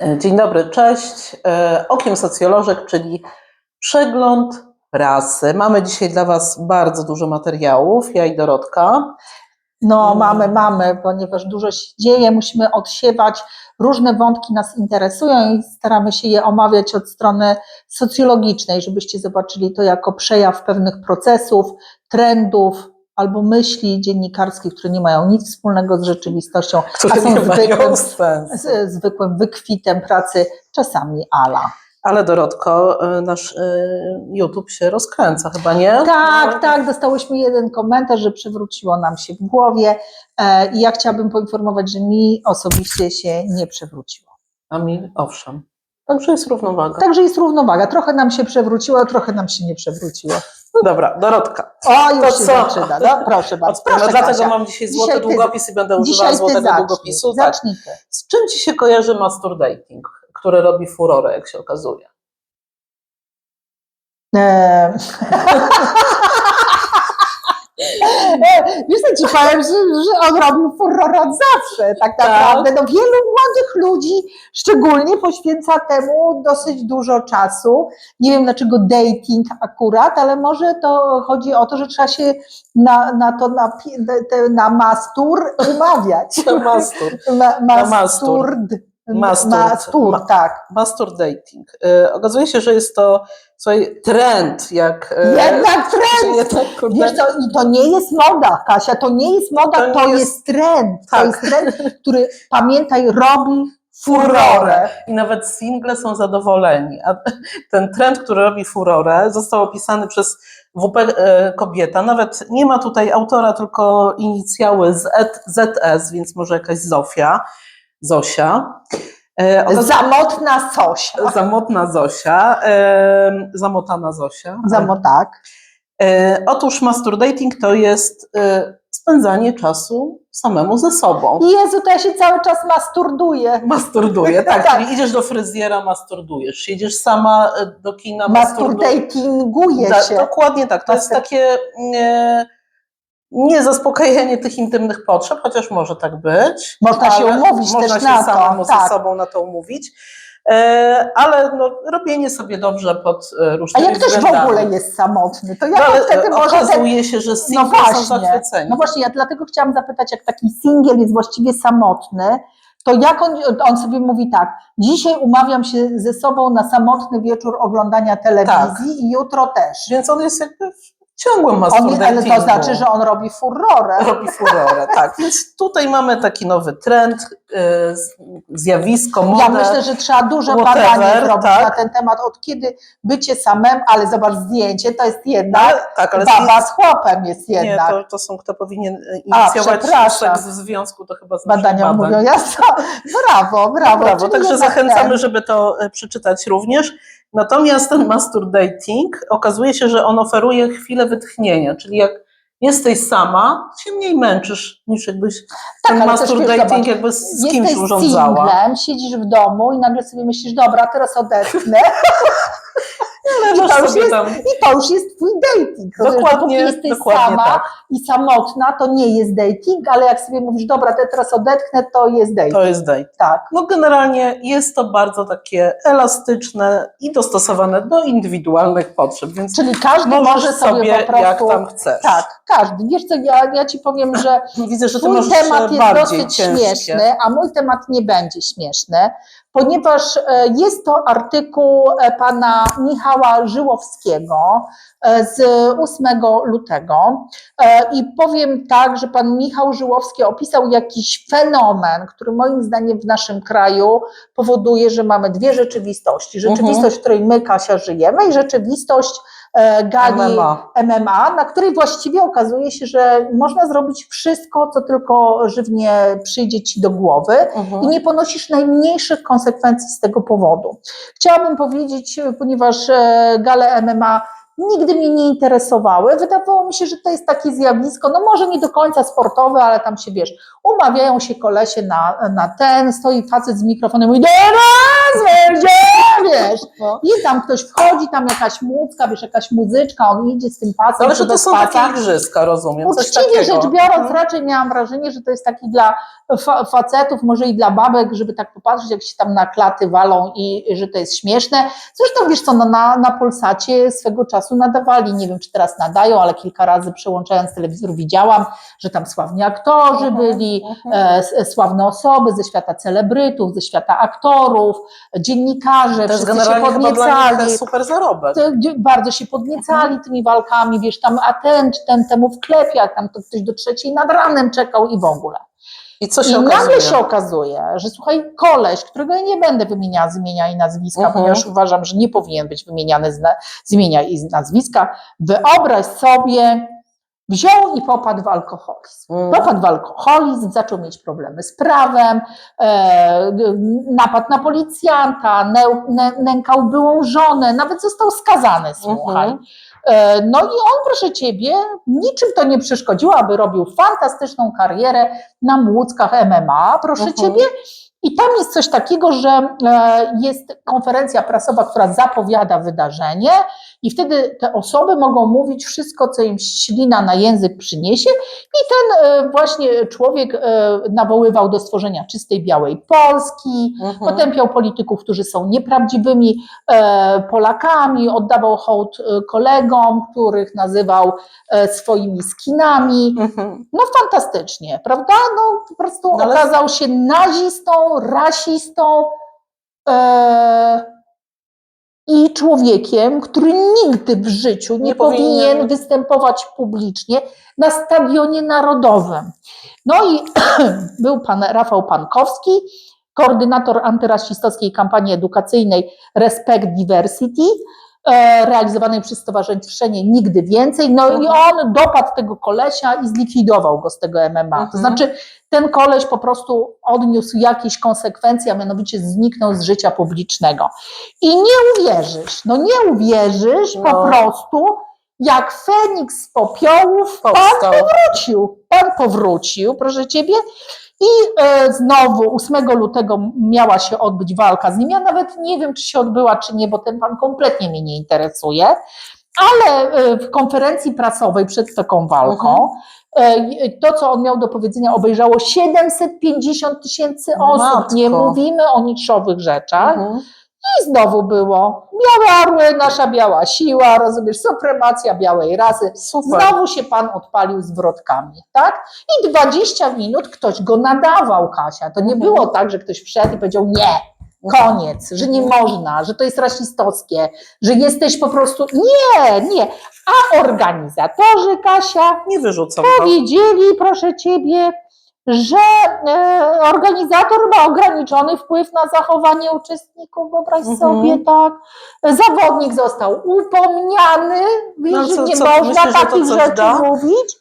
E, Dzień dobry, cześć. E, Okiem socjolożek, czyli przegląd prasy. Mamy dzisiaj dla Was bardzo dużo materiałów, ja i Dorotka. No, Mm. mamy, mamy, ponieważ dużo się dzieje, musimy odsiewać. Różne wątki nas interesują i staramy się je omawiać od strony socjologicznej, żebyście zobaczyli to jako przejaw pewnych procesów, trendów albo myśli dziennikarskich, które nie mają nic wspólnego z rzeczywistością, które a są zwykłym, z, zwykłym wykwitem pracy, czasami ala. Ale Dorotko, e, nasz e, YouTube się rozkręca chyba, nie? Tak, tak, dostałyśmy jeden komentarz, że przewróciło nam się w głowie e, i ja chciałabym poinformować, że mi osobiście się nie przewróciło. A mi owszem. Także jest równowaga. Także jest równowaga. Trochę nam się przewróciło, trochę nam się nie przewróciło. No dobra, Dorotka. O, już To się co? zaczyna. No, proszę bardzo. Odprawę, Proszę, dlatego Kasia. mam dzisiaj złoty Dzisiaj ty- długopis i będę używała złotego zacznij. długopisu. Tak. Zacznij ty. Z czym Ci się kojarzy masturbating, który robi furorę, jak się okazuje? Eee. E, Wiesz co ci powiem, że, że on robił furorę od zawsze, tak naprawdę. No, wielu młodych ludzi szczególnie poświęca temu dosyć dużo czasu. Nie wiem dlaczego dating akurat, ale może to chodzi o to, że trzeba się na, na to na, na mastur umawiać. Mastur. Na mastur. masturd. Mastur. Mastur, Ma- tak. Masturdating. E, okazuje się, że jest to słuchaj, trend, jak. e, Jednak trend. jednak, kurde, Wiesz i to nie jest moda, Kasia, to nie jest moda, To to, nie jest, jest- trend. To Tak. jest trend, który, pamiętaj, robi furorę. I nawet single są zadowoleni. A ten trend, który robi furorę, został opisany przez WP e, Kobieta. Nawet nie ma tutaj autora, tylko inicjały Z, ZS, więc może jakaś Zofia, Zosia. E, Zamotna Sosia. Zamotna Zosia, e, zamotana Zosia. Zamo, tak. E, otóż masturbating to jest e, spędzanie czasu samemu ze sobą. Jezu, to ja się cały czas masturduję. Masturduję, tak, Tak. czyli idziesz do fryzjera, masturdujesz, siedzisz sama do kina, masturdujesz. Masturdatinguje Da- się. Dokładnie tak, to jest takie e, nie zaspokajanie tych intymnych potrzeb, chociaż może tak być. Można się umówić można też się na to, samemu tak. ze sobą na to umówić. E, ale no, robienie sobie dobrze pod e, A różnymi jak ktoś w ogóle jest samotny, to No, jak ale on wtedy e, może ten okazuje się, że No single są właśnie, zachwyceni. no właśnie, ja dlatego chciałam zapytać, jak taki singiel jest właściwie samotny, to jak on, on sobie mówi tak, dzisiaj umawiam się ze sobą na samotny wieczór oglądania telewizji i jutro też. Więc on jest jakby ciągłym On, masturbatingu. ale to znaczy, że on robi furorę. robi furorę, tak. Więc tutaj mamy taki nowy trend, z- zjawisko, modę. Ja myślę, że trzeba duże whatever, badanie zrobić tak. na ten temat, od kiedy bycie samym, ale zobacz zdjęcie, to jest jednak ale, tak, ale baba z chłopem jest nie, jednak. to, to są, kto powinien A, inicjować przepraszam. seks w związku, to chyba z naszych Badania badań. mówią, jasno, brawo, brawo. Brawo, czyli także jednak zachęcamy, ten. żeby to e, przeczytać również. Natomiast ten masturbating okazuje się, że on oferuje chwilę wytchnienia, czyli jak jesteś sama, się mniej męczysz niż jakbyś ten ale też wiesz, masturbating zobacz, jakby z kimś Jesteś urządzała. singlem, siedzisz w domu i nagle sobie myślisz, dobra, teraz odetchnę I to już sobie jest- tam i to już jest twój dating. Dokładnie, Dopóki jesteś dokładnie sama tak. i samotna, to nie jest dating, ale jak sobie mówisz, dobra, ja teraz odetchnę, to jest dating. To jest date. Tak. No generalnie jest to bardzo takie elastyczne i dostosowane do indywidualnych potrzeb, więc Czyli każdy może sobie, po prostu... jak tam chcesz. Tak, każdy. Wiesz co, ja, ja ci powiem, że Widzę, że Twój temat jest dosyć ciężkie. śmieszny, a mój temat nie będzie śmieszny, ponieważ e, jest to artykuł e, pana Michała Żyłowskiego e, z 8 lutego. I powiem tak, że pan Michał Żyłowski opisał jakiś fenomen, który moim zdaniem w naszym kraju powoduje, że mamy dwie rzeczywistości. Rzeczywistość, w której my, Kasia, żyjemy i rzeczywistość Gali MMA. MMA, na której właściwie okazuje się, że można zrobić wszystko, co tylko żywnie przyjdzie ci do głowy Mhm. i nie ponosisz najmniejszych konsekwencji z tego powodu. Chciałabym powiedzieć, ponieważ e, gale MMA nigdy mnie nie interesowały, wydawało mi się, że to jest takie zjawisko, no może nie do końca sportowe, ale tam się wiesz, umawiają się kolesie na, na ten, stoi facet z mikrofonem i mówi, teraz wejdzie, wiesz. No. I tam ktoś wchodzi, tam jakaś mucka, wiesz, jakaś muzyczka, on idzie z tym pasem, Ale że to są pasa. takie igrzyska, rozumiem. Uczciwie rzecz biorąc, Mhm. raczej miałam wrażenie, że to jest taki dla fa facetów, może i dla babek, żeby tak popatrzeć, jak się tam na klaty walą i i że to jest śmieszne. Zresztą wiesz co, no, na, na Polsacie swego czasu nadawali, nie wiem czy teraz nadają, ale kilka razy przełączając telewizor widziałam, że tam sławni aktorzy Mhm, byli, mhm. e, s- sławne osoby ze świata celebrytów, ze świata aktorów, dziennikarze, jest wszyscy się podniecali super zarobek. bardzo się podniecali tymi walkami, wiesz, tam a ten czy ten temu wklepia, tam to ktoś do trzeciej nad ranem czekał i w ogóle. I co I się nagle okazuje? się okazuje, że słuchaj, koleś, którego ja nie będę wymieniała z imienia i nazwiska, Mhm. ponieważ uważam, że nie powinien być wymieniany z, z imienia i z nazwiska, wyobraź sobie, wziął i popadł w alkoholizm. Mm. Popadł w alkoholizm, zaczął mieć problemy z prawem, e, napadł na policjanta, nę, nę, nękał byłą żonę, nawet został skazany, słuchaj. Mhm. No i on, proszę ciebie, niczym to nie przeszkodziło, aby robił fantastyczną karierę na młódzkach MMA, proszę Mhm. ciebie. I tam jest coś takiego, że e, jest konferencja prasowa, która zapowiada wydarzenie, i wtedy te osoby mogą mówić wszystko, co im ślina na język przyniesie. I ten e, właśnie człowiek e, nawoływał do stworzenia czystej białej Polski, Mhm. potępiał polityków, którzy są nieprawdziwymi e, Polakami, oddawał hołd kolegom, których nazywał swoimi skinami. Mhm. No fantastycznie, prawda? No po prostu No ale- okazał się nazistą, rasistą e, i człowiekiem, który nigdy w życiu nie, Nie powinien, powinien. występować publicznie na stadionie narodowym. No i był pan Rafał Pankowski, koordynator antyrasistowskiej kampanii edukacyjnej Respect Diversity, realizowanej przez Stowarzyszenie Nigdy Więcej. No i on dopadł tego kolesia i zlikwidował go z tego MMA. To Mhm. znaczy ten koleś po prostu odniósł jakieś konsekwencje, a mianowicie zniknął z życia publicznego. I nie uwierzysz, no nie uwierzysz po No. prostu, jak Feniks z popiołów pan powrócił. Pan powrócił, proszę ciebie. I e, znowu 8 lutego miała się odbyć walka z nim. Ja nawet nie wiem, czy się odbyła, czy nie, bo ten pan kompletnie mnie nie interesuje. Ale e, w konferencji prasowej przed taką walką, e, to, co on miał do powiedzenia, obejrzało 750 tysięcy osób. Nie Matko. mówimy o niczowych rzeczach. Mhm. I znowu było białe orły, nasza biała siła, rozumiesz, supremacja białej rasy. Super. Znowu się pan odpalił z wrotkami, tak? I 20 minut ktoś go nadawał, Kasia. To nie Mhm. było tak, że ktoś wszedł i powiedział nie, koniec, że nie można, że to jest rasistowskie, że jesteś po prostu... Nie, nie. A organizatorzy, Kasia, Nie wyrzucam powiedzieli, proszę ciebie, że e, organizator ma ograniczony wpływ na zachowanie uczestników, wyobraź Mhm. sobie, tak. Zawodnik został upomniany, No, co- nie co, można to takich rzeczy da? mówić,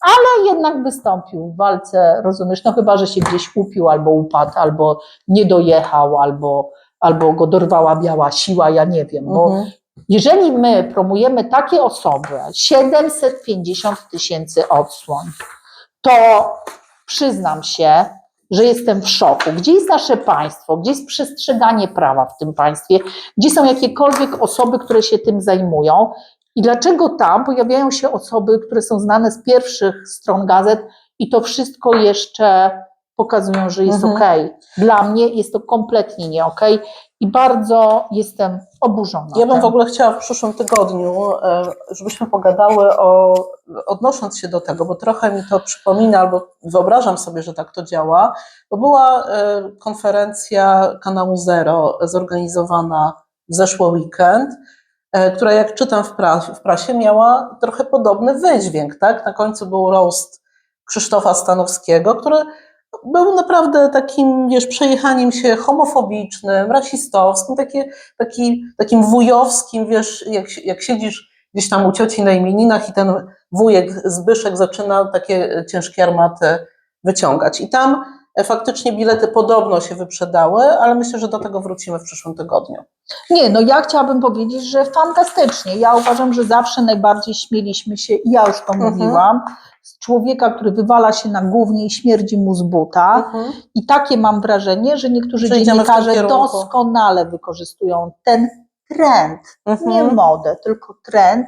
ale jednak wystąpił w walce, rozumiesz, no chyba, że się gdzieś upił, albo upadł, albo nie dojechał, albo, albo go dorwała biała siła, ja nie wiem, bo Mhm. jeżeli my promujemy takie osoby, 750 tysięcy odsłon, to przyznam się, że jestem w szoku. Gdzie jest nasze państwo? Gdzie jest przestrzeganie prawa w tym państwie? Gdzie są jakiekolwiek osoby, które się tym zajmują? I dlaczego tam pojawiają się osoby, które są znane z pierwszych stron gazet i to wszystko jeszcze pokazują, że jest Mhm. okej. Dla mnie jest to kompletnie nie okej i bardzo jestem oburzona. Ja bym w ogóle chciała w przyszłym tygodniu, e, żebyśmy pogadały o, odnosząc się do tego, bo trochę mi to przypomina, albo wyobrażam sobie, że tak to działa, bo była e, konferencja kanału Zero zorganizowana w zeszły weekend, e, która jak czytam w, pra- w prasie miała trochę podobny wydźwięk, tak? Na końcu był roast Krzysztofa Stanowskiego, który był naprawdę takim, wiesz, przejechaniem się homofobicznym, rasistowskim, takie, taki, takim wujowskim, wiesz, jak, jak siedzisz gdzieś tam u cioci na imieninach i ten wujek Zbyszek zaczyna takie ciężkie armaty wyciągać. I tam e, faktycznie bilety podobno się wyprzedały, ale myślę, że do tego wrócimy w przyszłym tygodniu. Nie, no ja chciałabym powiedzieć, że fantastycznie. Ja uważam, że zawsze najbardziej śmieliśmy się, i ja już to Mhm. mówiłam, z człowieka, który wywala się na głównie i śmierdzi mu z buta. Mhm. I takie mam wrażenie, że niektórzy tym dziennikarze doskonale wykorzystują ten trend, Mhm. nie modę, tylko trend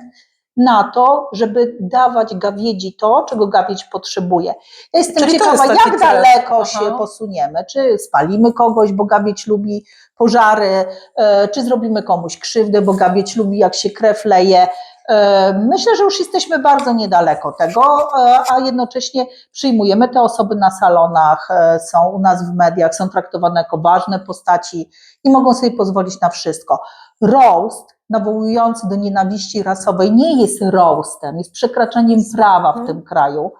na to, żeby dawać gawiedzi to, czego gawiedź potrzebuje. Ja jestem Czyli ciekawa, jest jak trend. daleko Aha. się posuniemy. Czy spalimy kogoś, bo gawieć lubi pożary, e, czy zrobimy komuś krzywdę, bo gawieć lubi, jak się krew leje. E, Myślę, że już jesteśmy bardzo niedaleko tego, e, a jednocześnie przyjmujemy te osoby na salonach, są u nas w mediach, są traktowane jako ważne postaci i mogą sobie pozwolić na wszystko. Roast nawołujący do nienawiści rasowej nie jest roastem, jest przekraczaniem prawa w tym kraju.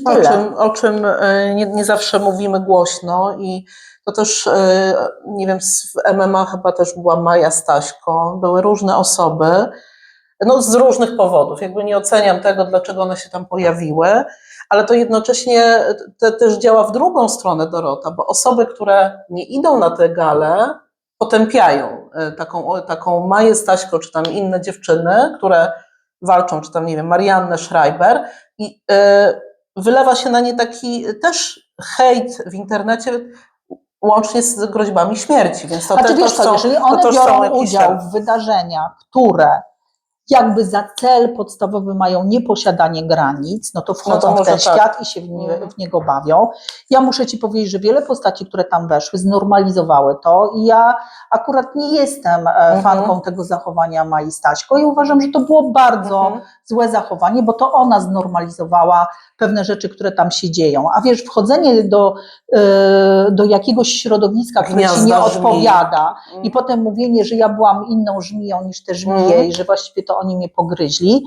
I O tyle. czym, o czym e, nie, nie zawsze mówimy głośno i to też, e, nie wiem, w MMA chyba też była Maja Staśko, były różne osoby, no z różnych powodów, jakby nie oceniam tego, dlaczego one się tam pojawiły, ale to jednocześnie te, też działa w drugą stronę Dorota, bo osoby, które nie idą na te gale, potępiają e, taką, taką Maję Staśko, czy tam inne dziewczyny, które walczą, czy tam, nie wiem, Mariannę Schreiber i e, wylewa się na nie taki też hejt w internecie, łącznie z groźbami śmierci, więc to Znaczy, wiesz co, są, jeżeli to one są biorą jakieś udział w wydarzeniach, które jakby za cel podstawowy mają nieposiadanie granic, no to wchodzą No to w ten tak. świat i się w, nie, Mhm. w niego bawią. Ja muszę Ci powiedzieć, że wiele postaci, które tam weszły, znormalizowały to i ja akurat nie jestem e, Mhm. fanką tego zachowania Mai Staśko i uważam, że to było bardzo Mhm. Złe zachowanie, bo to ona znormalizowała pewne rzeczy, które tam się dzieją. A wiesz, wchodzenie do, e, do jakiegoś środowiska, które ci Gniazda nie żmii. odpowiada i potem mówienie, że ja byłam inną żmiją niż te żmije Mhm. i że właściwie to oni mnie pogryźli,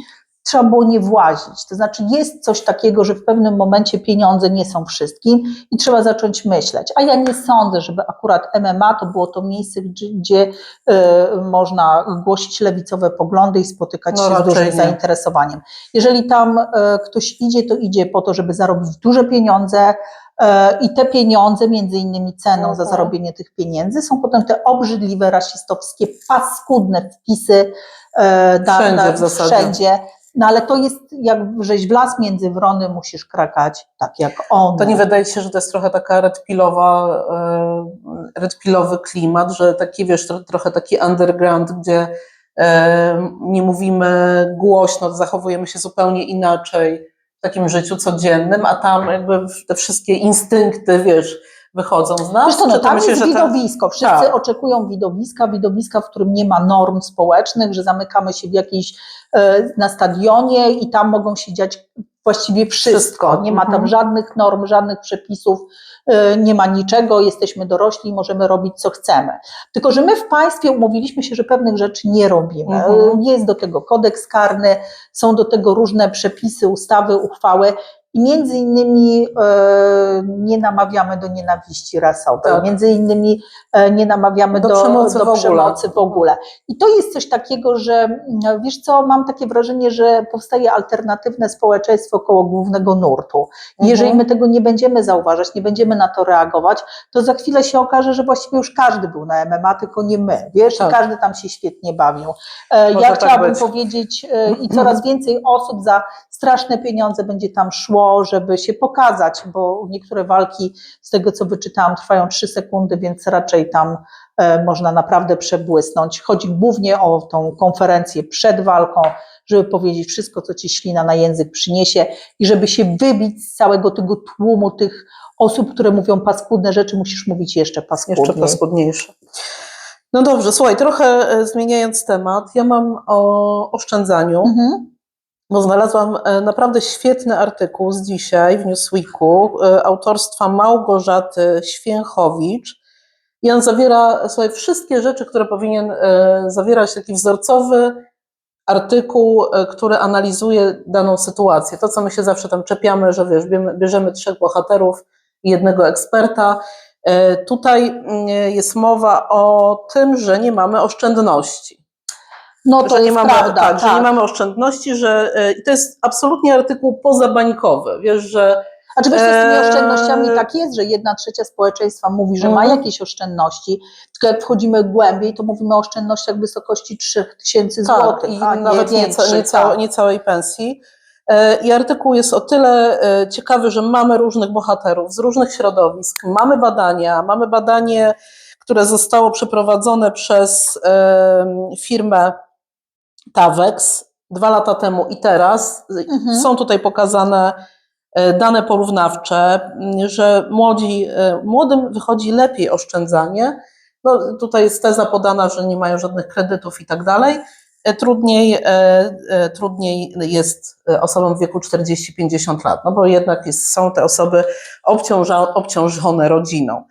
trzeba było nie włazić. To znaczy jest coś takiego, że w pewnym momencie pieniądze nie są wszystkim i trzeba zacząć myśleć. A ja nie sądzę, żeby akurat MMA to było to miejsce, gdzie, e, można głosić lewicowe poglądy i spotykać No się z dużym nie. zainteresowaniem. Jeżeli tam e, ktoś idzie, to idzie po to, żeby zarobić duże pieniądze, E, I te pieniądze, między innymi ceną za Mhm. zarobienie tych pieniędzy, są potem te obrzydliwe, rasistowskie, paskudne wpisy e, na, Wszędzie zasadzie. wszędzie. No ale to jest, jak żeś wlazł między wrony, musisz krakać tak jak on. To nie wydaje się, że to jest trochę taka redpilowa, e, redpilowy klimat, że taki, wiesz, tro, trochę taki underground, gdzie e, nie mówimy głośno, zachowujemy się zupełnie inaczej w takim życiu codziennym, a tam jakby te wszystkie instynkty, wiesz, wychodzą z nas. Co, no, tam myślisz, jest widowisko. Wszyscy Tak. oczekują widowiska, widowiska, w którym nie ma norm społecznych, że zamykamy się w jakiejś, e, na stadionie i tam mogą się dziać właściwie wszystko. Wszystko. Nie ma tam Mhm. żadnych norm, żadnych przepisów, e, nie ma niczego, jesteśmy dorośli, możemy robić co chcemy. Tylko, że my w państwie umówiliśmy się, że pewnych rzeczy nie robimy. Mhm. Jest do tego kodeks karny, są do tego różne przepisy, ustawy, uchwały. I między innymi e, nie namawiamy do nienawiści rasowej, Tak. między innymi e, nie namawiamy Do do, przemocy do w ogóle. przemocy w ogóle. I to jest coś takiego, że mm, wiesz co, mam takie wrażenie, że powstaje alternatywne społeczeństwo koło głównego nurtu. Mhm. Jeżeli my tego nie będziemy zauważać, nie będziemy na to reagować, to za chwilę się okaże, że właściwie już każdy był na MMA, tylko nie my, wiesz, Tak. i każdy tam się świetnie bawił. E, Może Ja tak chciałabym być. powiedzieć e, i coraz więcej osób za straszne pieniądze będzie tam szło, żeby się pokazać, bo niektóre walki, z tego co wyczytałam, trwają trzy sekundy, więc raczej tam e, można naprawdę przebłysnąć. Chodzi głównie o tą konferencję przed walką, żeby powiedzieć wszystko, co ci ślina na język przyniesie i żeby się wybić z całego tego tłumu tych osób, które mówią paskudne rzeczy, musisz mówić jeszcze paskudniej. Jeszcze paskudniejsze. No dobrze, słuchaj, trochę e, zmieniając temat, ja mam o oszczędzaniu, Mhm. Bo znalazłam e, naprawdę świetny artykuł z dzisiaj w Newsweeku e, autorstwa Małgorzaty Święchowicz i on zawiera słuchaj, wszystkie rzeczy, które powinien e, zawierać taki wzorcowy artykuł, który analizuje daną sytuację. To, co my się zawsze tam czepiamy, że wiesz, bierzemy, trzech bohaterów i jednego eksperta. Tutaj mm, jest mowa o tym, że nie mamy oszczędności No to że nie mamy, prawda, tak, że nie mamy oszczędności, że e, i to jest absolutnie artykuł pozabańkowy, wiesz, że A czy wiesz, z tymi Eee, oszczędnościami tak jest, że jedna trzecia społeczeństwa mówi, że ma Mhm. jakieś oszczędności, tylko jak wchodzimy głębiej, to mówimy o oszczędnościach w wysokości 3000 tak, złotych, i a nie nawet nie, większych, ca, nie, cała, tak. nie całej pensji. E, I artykuł jest o tyle e, ciekawy, że mamy różnych bohaterów z różnych środowisk, mamy badania, mamy badanie, które zostało przeprowadzone przez firmę Tavex dwa lata temu i teraz. Mhm. Są tutaj pokazane e, dane porównawcze, że młodzi, e, młodym wychodzi lepiej oszczędzanie. No, tutaj jest teza podana, że nie mają żadnych kredytów i tak dalej. E, Trudniej, trudniej jest osobom w wieku 40-50 lat, no bo jednak jest, są te osoby obciąża, obciążone rodziną.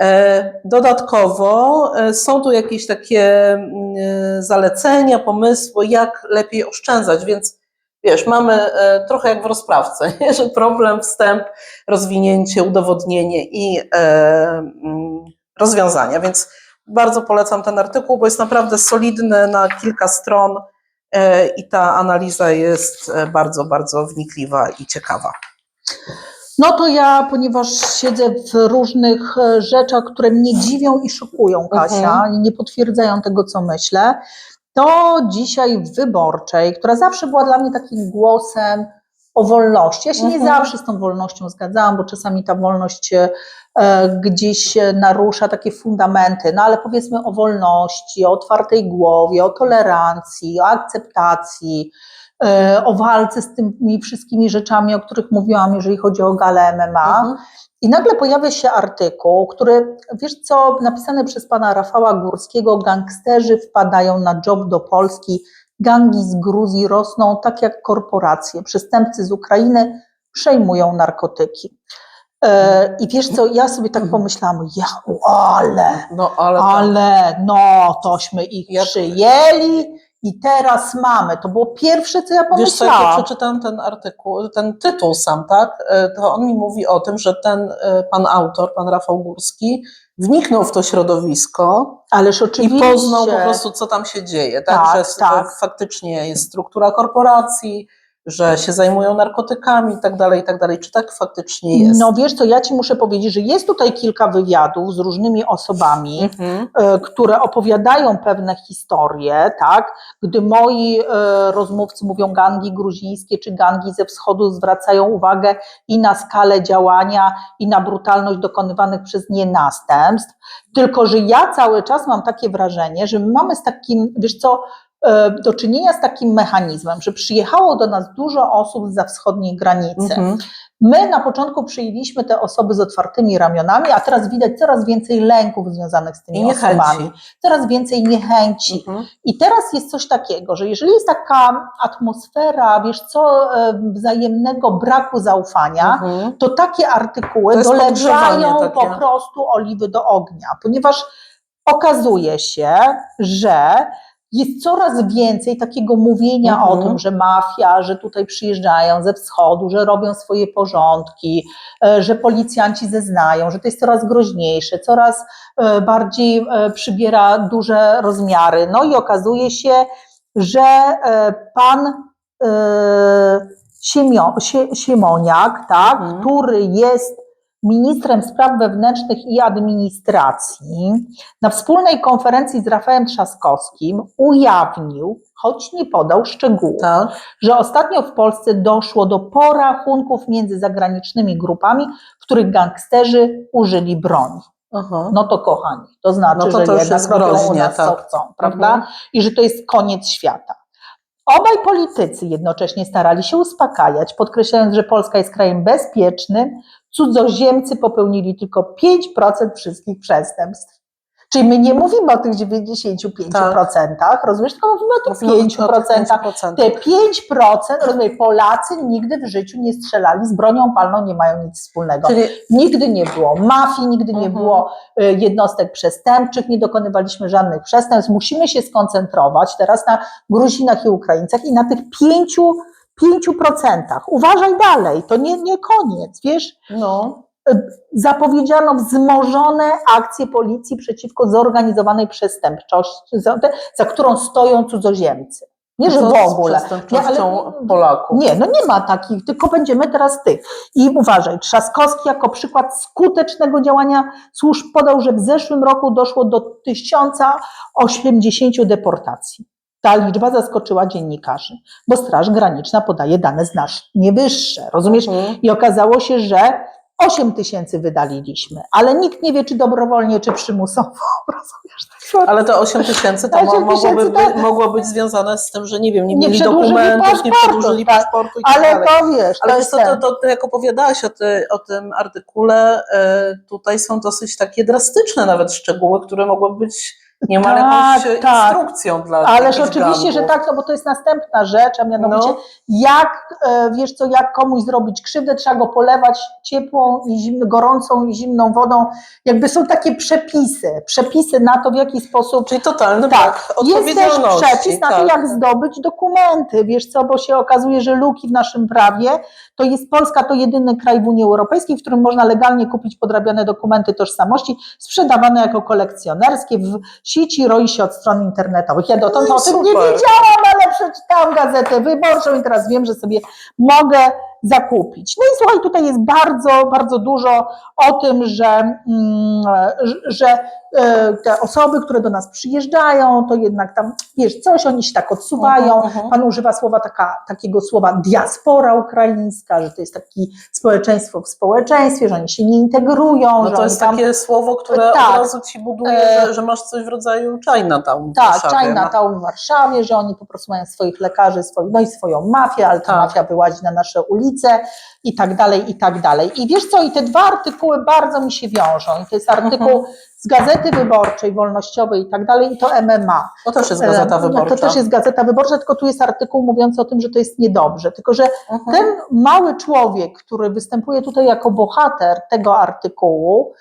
E, Dodatkowo e, są tu jakieś takie mm, e, zalecenia, pomysły, jak lepiej oszczędzać, więc wiesz, mamy trochę jak w rozprawce, nie? że problem, wstęp, rozwinięcie, udowodnienie i mm, rozwiązania, więc bardzo polecam ten artykuł, bo jest naprawdę solidny na kilka stron i ta analiza jest bardzo, bardzo wnikliwa i ciekawa. No to ja, ponieważ siedzę w różnych e, rzeczach, które mnie dziwią i szokują, Kasia, Mhm. i nie potwierdzają tego, co myślę, to dzisiaj w wyborczej, która zawsze była dla mnie takim głosem o wolności. Ja się nie Mhm. zawsze z tą wolnością zgadzałam, bo czasami ta wolność e, gdzieś narusza takie fundamenty, no ale powiedzmy o wolności, o otwartej głowie, o tolerancji, o akceptacji, o walce z tymi wszystkimi rzeczami, o których mówiłam, jeżeli chodzi o galę MMA. Mhm. I nagle pojawia się artykuł, który, wiesz co, napisany przez pana Rafała Górskiego, gangsterzy wpadają na job do Polski, gangi z Gruzji rosną tak jak korporacje, przestępcy z Ukrainy przejmują narkotyki. E, I wiesz co, ja sobie tak pomyślałam, ja, ale, No ale, to- ale, no, tośmy ich Jak- przyjęli i teraz mamy. To było pierwsze, co ja Wiesz co, jak ja pomyślałam. przeczytałam ten artykuł, ten tytuł sam, tak, e, to on mi mówi o tym, że ten e, pan autor, pan Rafał Górski, wniknął w to środowisko Ależ i oczywiście. poznał po prostu, co tam się dzieje, tak, Tak, że s- tak. faktycznie jest struktura korporacji, że się zajmują narkotykami i tak dalej, i tak dalej. Czy tak faktycznie jest? No wiesz co, ja ci muszę powiedzieć, że jest tutaj kilka wywiadów z różnymi osobami, Mhm. e, które opowiadają pewne historie, tak? Gdy moi e, rozmówcy mówią gangi gruzińskie czy gangi ze wschodu, zwracają uwagę i na skalę działania, i na brutalność dokonywanych przez nie następstw. Tylko, że ja cały czas mam takie wrażenie, że my mamy z takim, wiesz co, do czynienia z takim mechanizmem, że przyjechało do nas dużo osób z za wschodniej granicy. Mhm. My na początku przyjęliśmy te osoby z otwartymi ramionami, a teraz widać coraz więcej lęków związanych z tymi I niechęci. osobami, coraz więcej niechęci. Mhm. I teraz jest coś takiego, że jeżeli jest taka atmosfera, wiesz co, e, wzajemnego braku zaufania, Mhm. to takie artykuły To takie. po prostu oliwy do ognia, ponieważ okazuje się, że jest coraz więcej takiego mówienia Mhm. o tym, że mafia, że tutaj przyjeżdżają ze wschodu, że robią swoje porządki, e, że policjanci zeznają, że to jest coraz groźniejsze, coraz e, bardziej e, przybiera duże rozmiary. No i okazuje się, że pan Siemio, Sie, Siemoniak, tak, Mhm. który jest ministrem spraw wewnętrznych i administracji, na wspólnej konferencji z Rafałem Trzaskowskim ujawnił, choć nie podał szczegółów, Tak. że ostatnio w Polsce doszło do porachunków między zagranicznymi grupami, w których gangsterzy użyli broni. Aha. No to kochani, to znaczy, No to że to jednak jest groźnie, nas co tak. chcą, prawda? Mhm. I że to jest koniec świata. Obaj politycy jednocześnie starali się uspokajać, podkreślając, że Polska jest krajem bezpiecznym, cudzoziemcy popełnili tylko 5% wszystkich przestępstw. Czyli my nie mówimy o tych 95%, rozumiesz, tylko mówimy o tych Mówimy o tych 5%. 5%. Te 5%, rozumiesz, Polacy nigdy w życiu nie strzelali, z bronią palną nie mają nic wspólnego. Czyli Nigdy nie było mafii, nigdy nie Mhm. było y, jednostek przestępczych, nie dokonywaliśmy żadnych przestępstw. Musimy się skoncentrować teraz na Gruzinach i Ukraińcach i na tych pięciu, pięciu procentach. Uważaj dalej, to nie, nie koniec, wiesz. no, Zapowiedziano wzmożone akcje policji przeciwko zorganizowanej przestępczości, za, za którą stoją cudzoziemcy. Nie, że w ogóle. Nie, Polaków. Nie, no nie ma takich, tylko będziemy teraz tych. I uważaj, Trzaskowski jako przykład skutecznego działania służb podał, że w zeszłym roku doszło do 1080 deportacji. Ta liczba zaskoczyła dziennikarzy, bo Straż Graniczna podaje dane znacznie wyższe. Rozumiesz? Mhm. I okazało się, że 8 tysięcy wydaliliśmy, ale nikt nie wie, czy dobrowolnie, czy przymusowo. Rozumiesz? Ale te 8 tysięcy to 8 mo- mogłoby, tysięcy, tak. by, mogło być związane z tym, że nie wiem, nie, Nie mieli dokumentów, nie paszportu, przedłużyli tak. paszportu i tak Ale dalej. to wiesz, Ale to jest ten. to, to, to jak opowiadałaś o, ty, o tym artykule, e, tutaj są dosyć takie drastyczne nawet szczegóły, które mogłyby być niemal Tak, jakąś tak. instrukcją dla Ależ oczywiście, że tak, no bo to jest następna rzecz, a mianowicie No. jak, e, wiesz co, jak komuś zrobić krzywdę, trzeba go polewać ciepłą i gorącą i zimną wodą. Jakby są takie przepisy, przepisy na to, w jaki sposób Czyli totalny Tak, jest też przepis na to, tak. jak zdobyć dokumenty. Wiesz co, bo się okazuje, że luki w naszym prawie, to jest Polska to jedyny kraj w Unii Europejskiej, w którym można legalnie kupić podrabiane dokumenty tożsamości, sprzedawane jako kolekcjonerskie. W sieci roi się od stron internetowych. Ja dotąd No o tym nie wiedziałam, ale przeczytałam gazetę wyborczą i teraz wiem, że sobie mogę zakupić. No i słuchaj, tutaj jest bardzo, bardzo dużo o tym, że, mm, że- e, te osoby, które do nas przyjeżdżają, to jednak tam, wiesz, coś oni się tak odsuwają. Mhm, mhm. Pan używa słowa taka, takiego słowa diaspora ukraińska, że to jest takie społeczeństwo w społeczeństwie, że oni się nie integrują, No to jest tam... takie słowo, które Tak. od razu ci buduje, E, że, że masz coś w rodzaju Chinatown w Tak, Warszawie, no. Chinatown w Warszawie, że oni po prostu mają swoich lekarzy, swoich, no i swoją mafię, ale ta Tak. mafia wyłazi na nasze ulice i tak dalej, i tak dalej. I wiesz co, i te dwa artykuły bardzo mi się wiążą. I to jest artykuł Mhm. z Gazety Wyborczej, Wolnościowej i tak dalej, i to MMA. To też jest Gazeta No, Wyborcza. To też jest Gazeta Wyborcza, tylko tu jest artykuł mówiący o tym, że to jest niedobrze. Tylko, że Mhm. ten mały człowiek, który występuje tutaj jako bohater tego artykułu,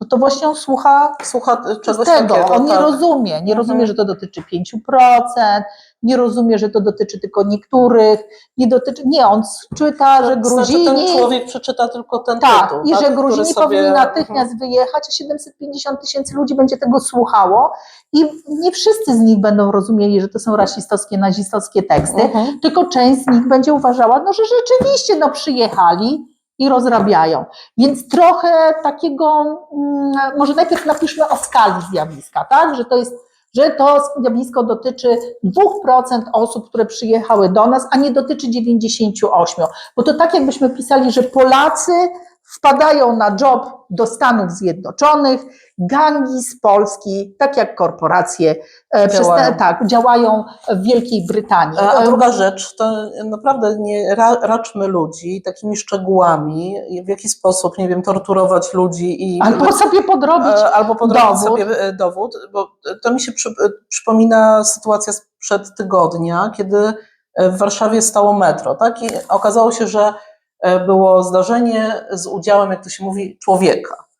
no to właśnie on słucha Słucha czegoś tego, takiego. on nie tak. rozumie, nie Mhm. rozumie, że to dotyczy 5%, nie rozumie, że to dotyczy tylko niektórych, nie dotyczy, nie, on czyta, że Gruzini, Znaczy, ten człowiek przeczyta tylko ten tak, tytuł. i tak, że Gruzini sobie- powinni natychmiast wyjechać, a 750 tysięcy ludzi będzie tego słuchało i nie wszyscy z nich będą rozumieli, że to są rasistowskie, nazistowskie teksty, Mhm. tylko część z nich będzie uważała, no, że rzeczywiście no, przyjechali i rozrabiają. Więc trochę takiego, mm, może najpierw napiszmy o skali zjawiska, tak? że to jest, że to zjawisko dotyczy 2% osób, które przyjechały do nas, a nie dotyczy 98%. Bo to tak jakbyśmy pisali, że Polacy wpadają na job do Stanów Zjednoczonych, gangi z Polski, tak jak korporacje e, Działają. tak, działają w Wielkiej Brytanii. A, a E, druga rzecz, to naprawdę nie ra, raczmy ludzi takimi szczegółami, w jaki sposób, nie wiem, torturować ludzi i Albo sobie podrobić. e, albo podrobić dowód. sobie dowód, bo to mi się przy, przypomina sytuacja sprzed tygodnia, kiedy w Warszawie stało metro, tak? I okazało się, że było zdarzenie z udziałem, jak to się mówi, człowieka.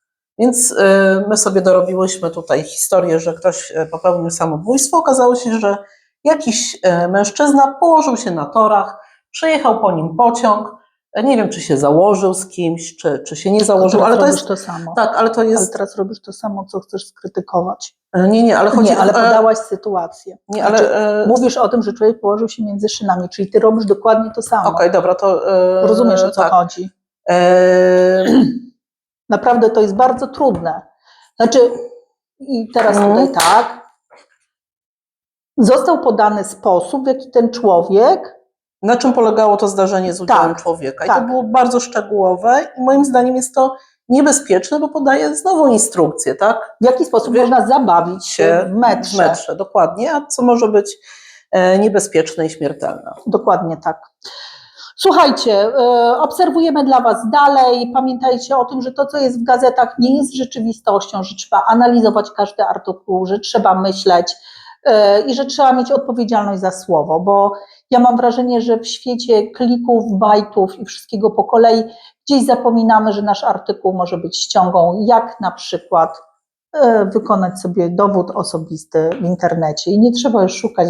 Więc e, my sobie dorobiłyśmy tutaj historię, że ktoś e, popełnił samobójstwo. Okazało się, że jakiś e, mężczyzna położył się na torach, przejechał po nim pociąg. E, Nie wiem, czy się założył z kimś, czy, czy się nie założył, ale to robisz jest. to samo. Tak, ale to Ale jest. teraz robisz to samo, co chcesz skrytykować. e, Nie, nie, ale chodzi nie, ale e, podałaś sytuację. Nie, Znaczy, ale. e, Mówisz o tym, że człowiek położył się między szynami, czyli ty robisz dokładnie to samo. Okej, dobra, to. e, Rozumiesz, o co tak. chodzi. E, Naprawdę to jest bardzo trudne. Znaczy, i teraz Mhm. tutaj tak. Został podany sposób, w jaki ten człowiek na czym polegało to zdarzenie z udziałem Tak, człowieka? I tak. to było bardzo szczegółowe i moim zdaniem jest to niebezpieczne, bo podaje znowu instrukcję, tak? w jaki sposób Wie- można zabawić się Się w metrze. W metrze, dokładnie, a co może być e, niebezpieczne i śmiertelne. Dokładnie tak. Słuchajcie, e, obserwujemy dla Was dalej. Pamiętajcie o tym, że to, co jest w gazetach, nie jest rzeczywistością, że trzeba analizować każdy artykuł, że trzeba myśleć e, i że trzeba mieć odpowiedzialność za słowo, bo ja mam wrażenie, że w świecie klików, bajtów i wszystkiego po kolei gdzieś zapominamy, że nasz artykuł może być ściągą, jak na przykład e, wykonać sobie dowód osobisty w internecie. I nie trzeba już szukać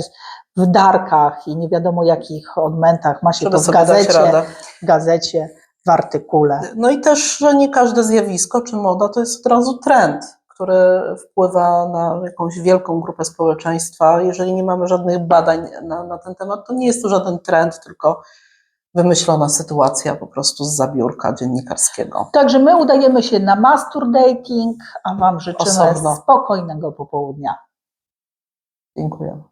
w darkach i nie wiadomo jakich odmętach ma się Żeby to w gazecie, w gazecie, w artykule. No i też, że nie każde zjawisko czy moda to jest od razu trend, który wpływa na jakąś wielką grupę społeczeństwa. Jeżeli nie mamy żadnych badań na, na ten temat, to nie jest to żaden trend, tylko wymyślona sytuacja po prostu z zabiórka dziennikarskiego. Także my udajemy się na masturdating, a Wam życzymy Osobno. spokojnego popołudnia. Dziękuję.